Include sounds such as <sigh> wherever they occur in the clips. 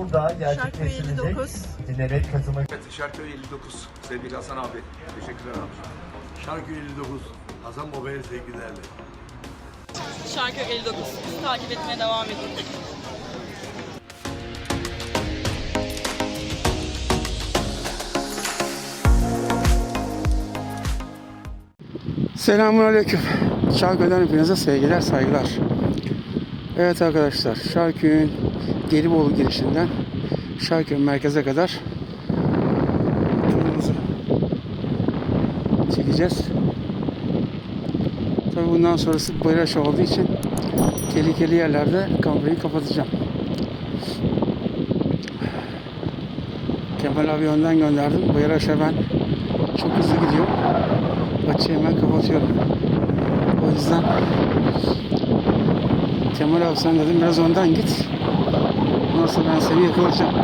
burada Şarköy gerçekleştirilecek 59. dinlemek, katılmak Evet, Şarköy 59 sevgili Hasan abi. Teşekkürler abi. Şarkı 59. Hasan Baba'ya sevgilerle. Şarköy 59. Bizi takip etmeye devam edin. Selamun Aleyküm. Şarköy'den hepinize sevgiler, saygılar. Evet arkadaşlar, Şarköy'ün Gelibolu girişinden Şarköy merkeze kadar turumuzu çekeceğiz. Tabi bundan sonrası bayraş olduğu için tehlikeli yerlerde kamerayı kapatacağım. Kemal abi önden gönderdim. Bayraş'a ben çok hızlı gidiyor. Açıyı hemen kapatıyorum. O yüzden Kemal abi sen dedim biraz önden git. Nasıl ben seni yakalayacağım.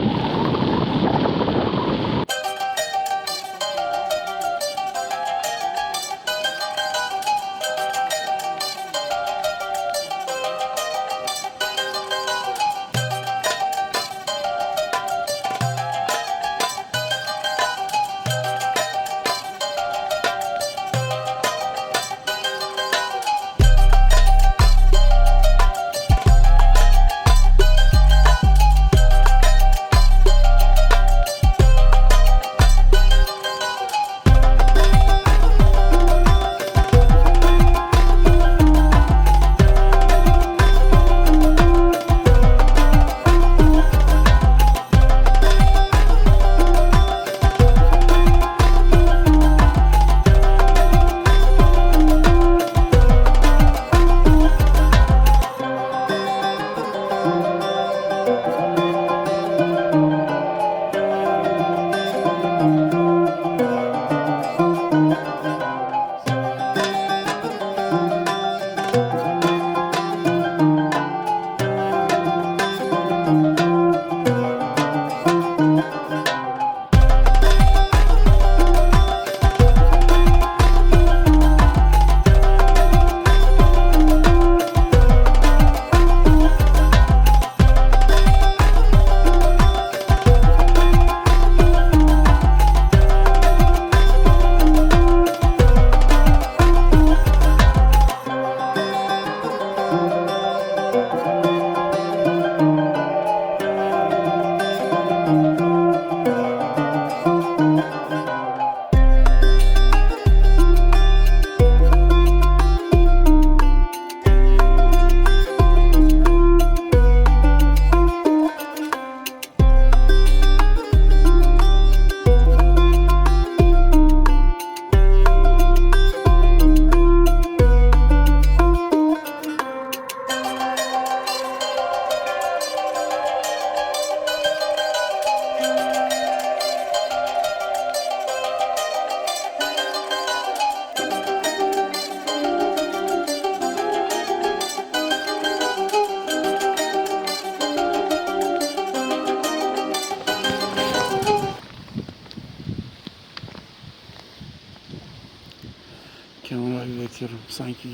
Kemal abi bekliyorum. Sanki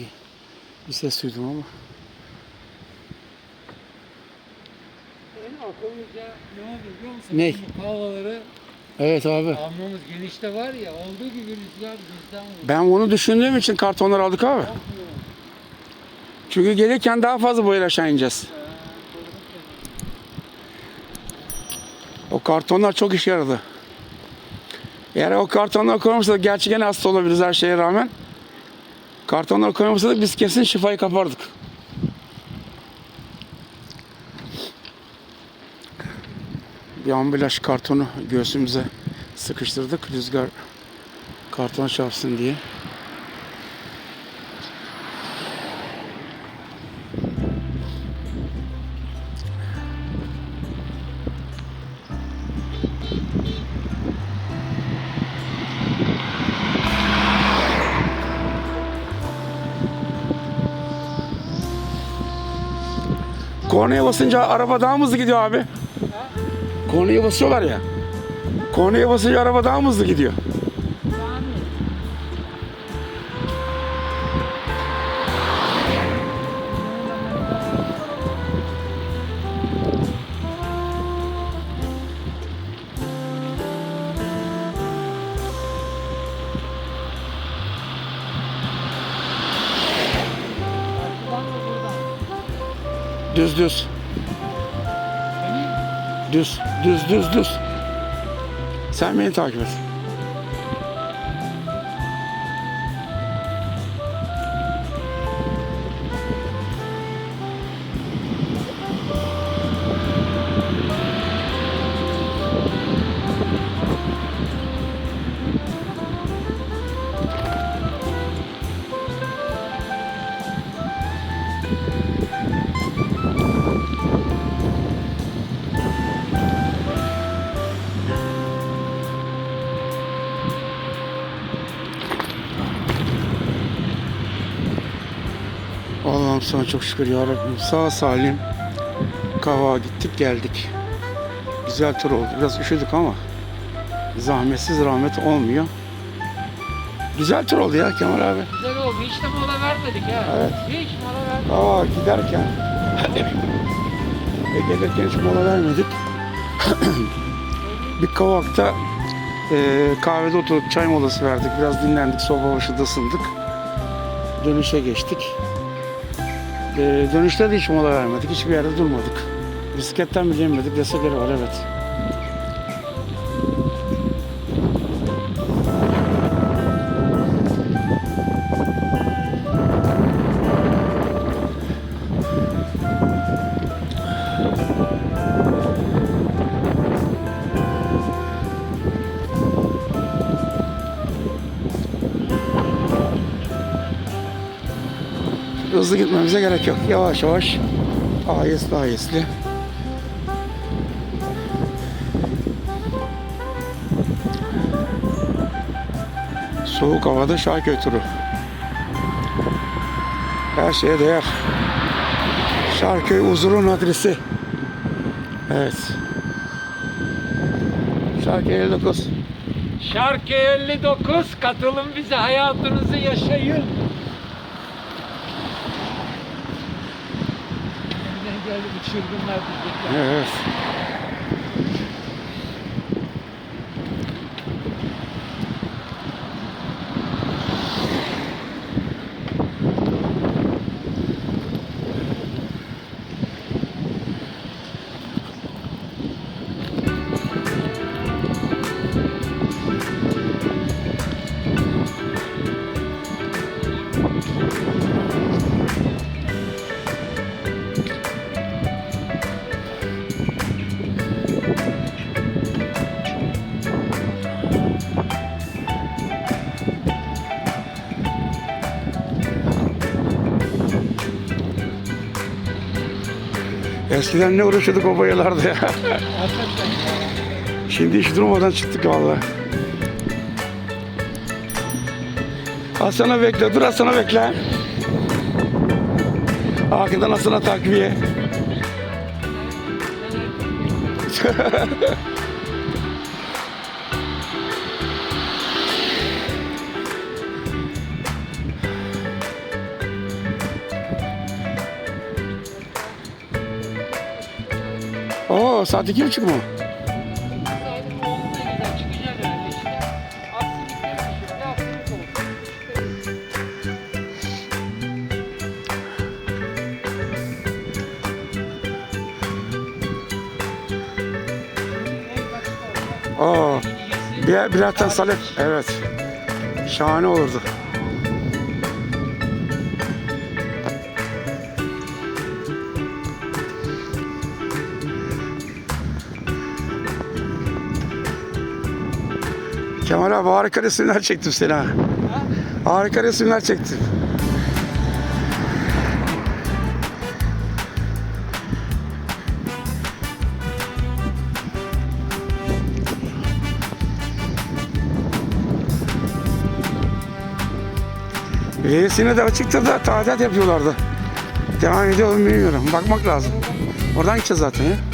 bir ses duydum ama. En ne oldu biliyor musun? Ne? Bu Kahvaları Evet abi. almamız genişte var ya olduğu gibi rüzgar bizden. Ben bunu düşündüğüm için kartonlar aldık abi. Çünkü gelirken daha fazla boyar aşağı ineceğiz. O kartonlar çok işe yaradı. Eğer o kartonlar koymasa gerçekten hasta olabiliriz her şeye rağmen. Kartonlar koymasaydık biz kesin şifayı kapardık. Bir ambalaj kartonu göğsümüze sıkıştırdık. Rüzgar kartona çarpsın diye. Kornaya basınca araba daha mı hızlı gidiyor abi. Kornaya basıyorlar ya. Kornaya basınca araba daha mı hızlı gidiyor. Düz düz. Düz, düz, düz, düz. Sen beni takip et. Allah'ım sana çok şükür ya Rabbim. Sağ salim Kavağa gittik geldik. Güzel tur oldu. Biraz üşüdük ama zahmetsiz rahmet olmuyor. Güzel tur oldu ya Kemal abi. Güzel oldu. Hiç de mola vermedik ha. Evet. Hiç mola vermedik. Kavağa giderken <laughs> ve gelirken hiç mola vermedik. <clears throat> bir kavakta e, kahvede oturduk, çay molası verdik. Biraz dinlendik, soba başında ısındık. Dönüşe geçtik. E, dönüşte de hiç mola vermedik, hiçbir yerde durmadık. Bisikletten bile inmedik desek yeri var, evet. Hızlı gitmemize gerek yok. Yavaş yavaş, ayesli ayesli. Soğuk havada Şarköy turu. Her şeye değer. Şarköy huzurun adresi. Evet. Şarköy 59. Şarkı 59 katılın bize hayatınızı yaşayın. Geldi bu çılgınlar diyecekler. Evet. Eskiden ne uğraşıyorduk o boyalarda ya. <laughs> Şimdi hiç durmadan çıktık vallahi. Hasan'a bekle, dur Hasan'a bekle. Arkadan Hasan'a takviye. <laughs> Oo, saat iki buçuk mu? Oo, bir, birazdan salet. Evet. Şahane olurdu. Kemal abi harika resimler çektim seni ha. Harika resimler çektim. Üyesine de açıktır da tadilat yapıyorlardı. Devam ediyor bilmiyorum. Bakmak lazım. Oradan gideceğiz zaten ya.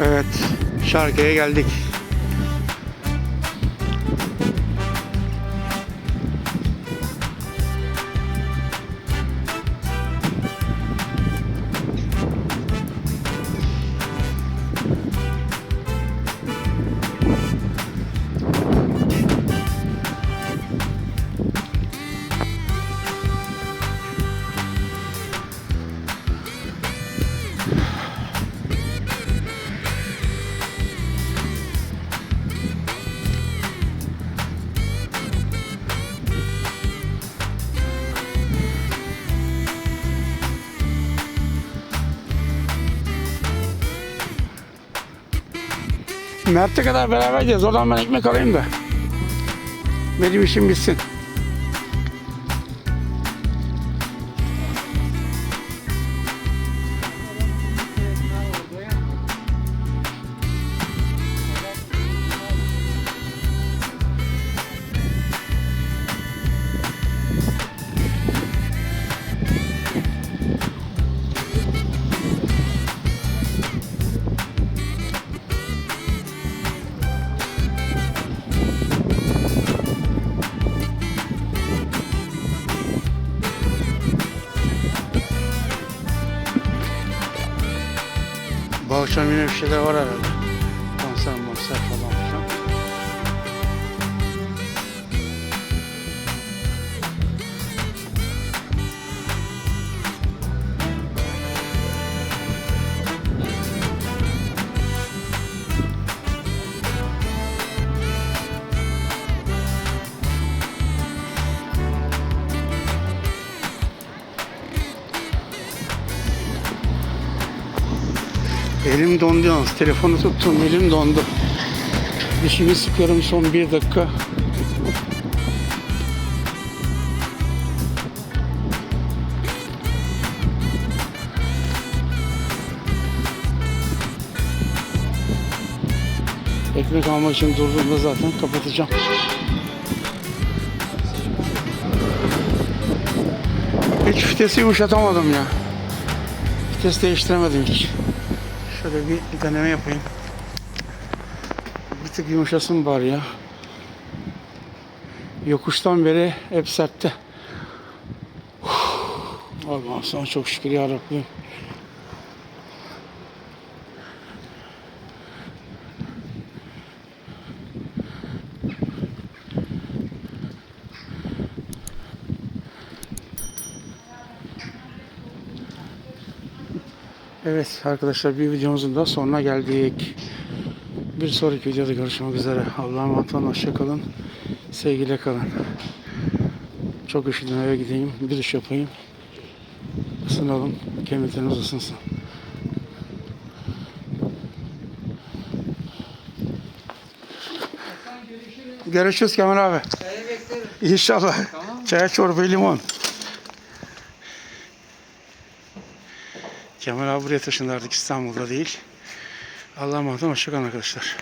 Evet, şarkıya geldik. Mert'e kadar beraber gideceğiz. Oradan ben ekmek alayım da. Benim işim bitsin. Bu akşam yine bir şeyler var herhalde. Konser monser falan Elim dondu yalnız. Telefonu tuttum elim dondu. Dişimi sıkıyorum son bir dakika. Ekmek almak için durduğumda zaten kapatacağım. Hiç vitesi yumuşatamadım ya. Vites değiştiremedim hiç. Şöyle bir, bir deneme yapayım. Bir tık yumuşasın bari ya. Yokuştan beri hep sertte. Allah'ım sana çok şükür ya Rabbim. Evet arkadaşlar bir videomuzun da sonuna geldik. Bir sonraki videoda görüşmek üzere. Allah'a emanet olun. Hoşça kalın. Sevgiyle kalın. Çok üşüdüm eve gideyim. Bir iş yapayım. Isınalım. Kemikleriniz ısınsın. Görüşürüz Kemal abi. İnşallah. Çaya çorba limon. Kemal abi buraya taşındı artık İstanbul'da değil. Allah'a emanet olun. Hoşçakalın arkadaşlar.